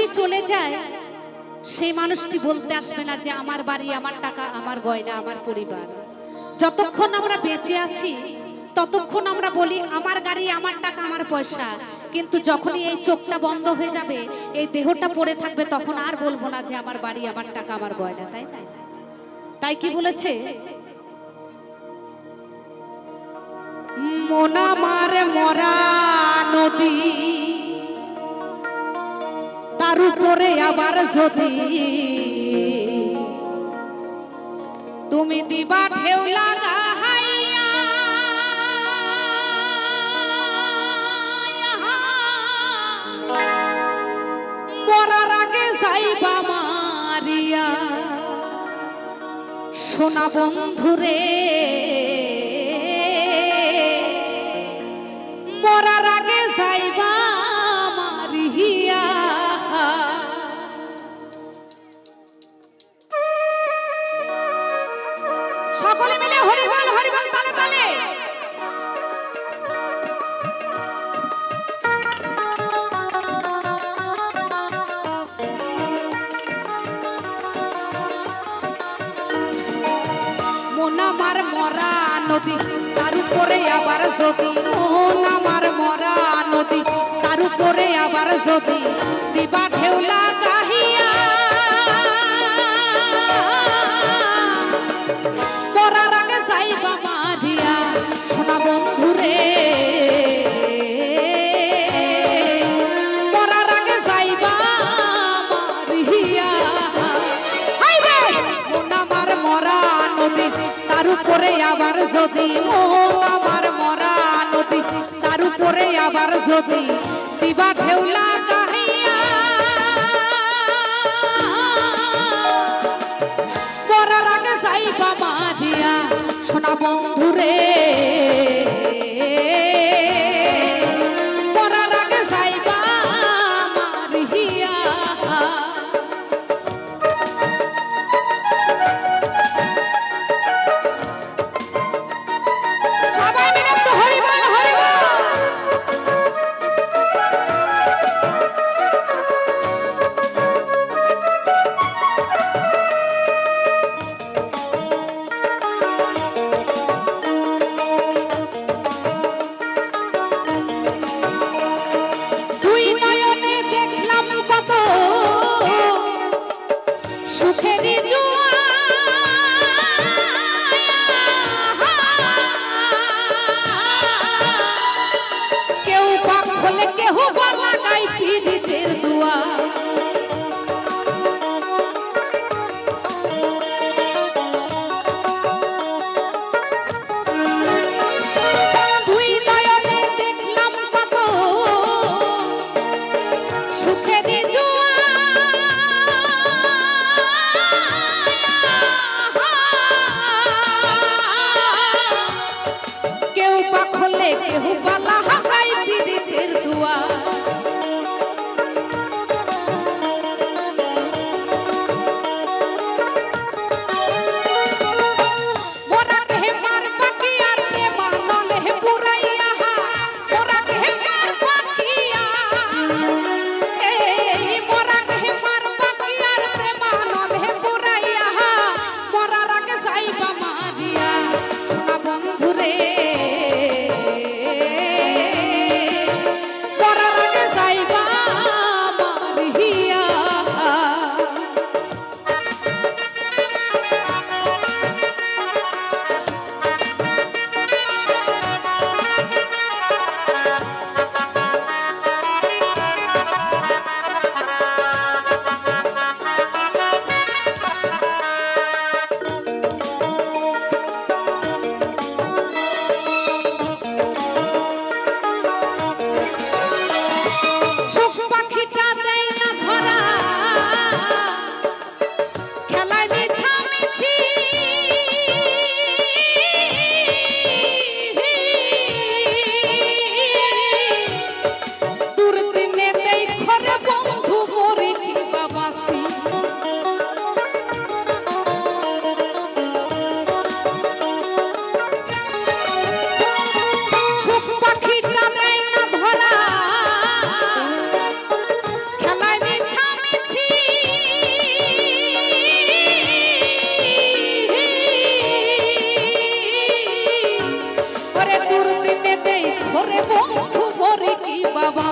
মানুষটি চলে যায়, সেই মানুষটি বলতে আসবে না যে আমার বাড়ি, আমার টাকা, আমার গয়না, আমার পরিবার। যতক্ষণ আমরা বেঁচে আছি, ততক্ষণ আমরা বলি, আমার গাড়ি, আমার টাকা, আমার পয়সা। কিন্তু যখনই এই চোখটা বন্ধ হয়ে যাবে, এই দেহটা পড়ে থাকবে, তখন আর বলব না যে আমার বাড়ি, আমার টাকা, আমার গয়না, তাই না? তাই কি বলেছে? মোনা মারে মরা নদী। তার উপরে আবার যদি তুমি দিবা ঢেউ লাগা মরার আগে যাইবা মারিয়া। সোনা বন্ধুরে নদী। তার উপরে আবার যদি মন আমার মরা নদী, তার উপরে আবার যদি দিবা ঢেউলা গাহিয়া নদী তার উপরে আবার যদি আমার মরা নদী তার উপরে আবার যদি দিবা ঢেউলা গাহিয়া মরার আগে যাইবা মারিয়া সোনা বন্ধুরে। মরার আগে যাইবা মারিয়া हुबा সুখ পাখিটা দেয় না ধরা। খেলায় মিছামিছি ওরে দূর দিতে দেই ঘরে বন্ধু মরে কি বাবা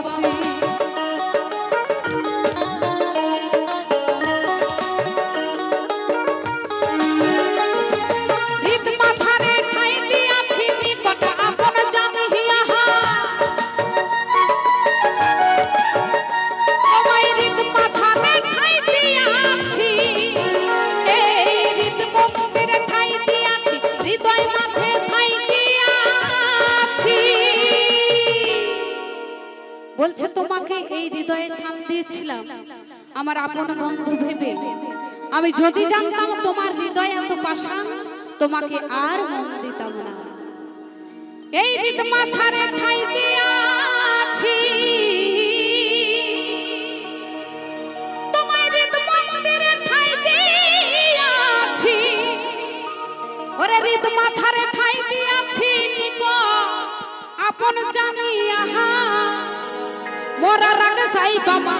বলছে, তোমাকে এই হৃদয়ে স্থান দিয়েছিলাম। আমার আপন বন্ধু ভেবে। আমি যদি জানতাম তোমার হৃদয় এত পাশা, তোমাকে আর মন দিতাম না। এই হৃদ মাঝারে ঠাই দিয়াছি তোমার হৃদ মন্দিরে ঠাই দিয়াছি ওরে আপন জানি আহা। মোরা রাগ সাই বাবা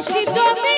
She told me